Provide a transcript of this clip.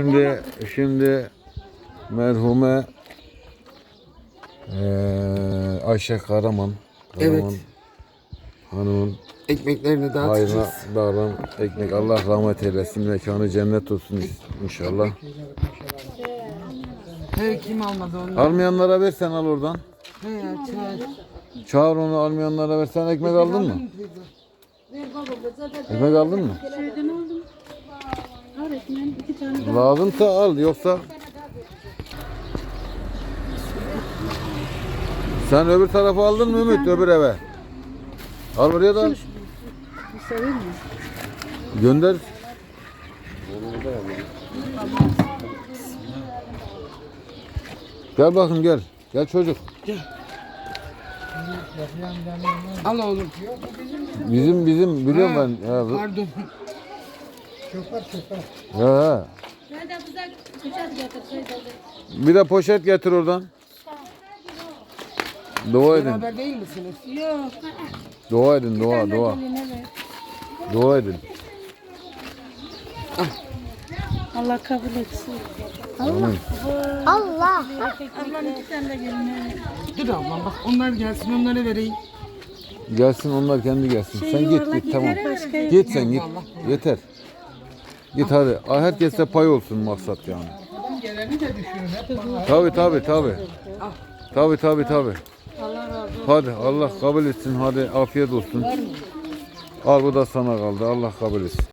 Şimdi şimdi merhume eee Ayşe Karaman, Karaman Evet. hanımın Ekmeklerini hayrına dağıtacağız. dağılan ekmek Allah rahmet eylesin mekanı cennet olsun inşallah. He kim almadı onu? Almayanlara versen al oradan. He ya çay. Çağır onu almayanlara versen ekmek aldın mı? Ekmek aldın mı? Şeyden aldım. Öğretmen iki tane daha. Lazımsa al yoksa Sen öbür tarafa aldın mı Ümit öbür eve? Al buraya da sever mi? gönder. Gel bakın gel. Gel çocuk. Al oğlum. Bizim bizim biliyorum ben. Ya, bu- Pardon. Ya, Ben de bize bıçak getirseydin. Bir de poşet getir oradan. Dua edin. Beraber değil misiniz? Yok. Dua edin. Dua dua. Dua edin. Allah kabul etsin. Amin. Allah. Ablam iki tane de geline. Dur ablam bak onlar gelsin onları vereyim. Gelsin onlar kendi gelsin. Sen git git tamam. Git sen git. Yeter. Git hadi. Herkese pay olsun maksat yani. Geleni de düşünün hep. Tabi tabi tabi. Tabi tabi tabi. Hadi Allah kabul etsin. Hadi afiyet olsun. Al bu da sana kaldı. Allah kabul etsin.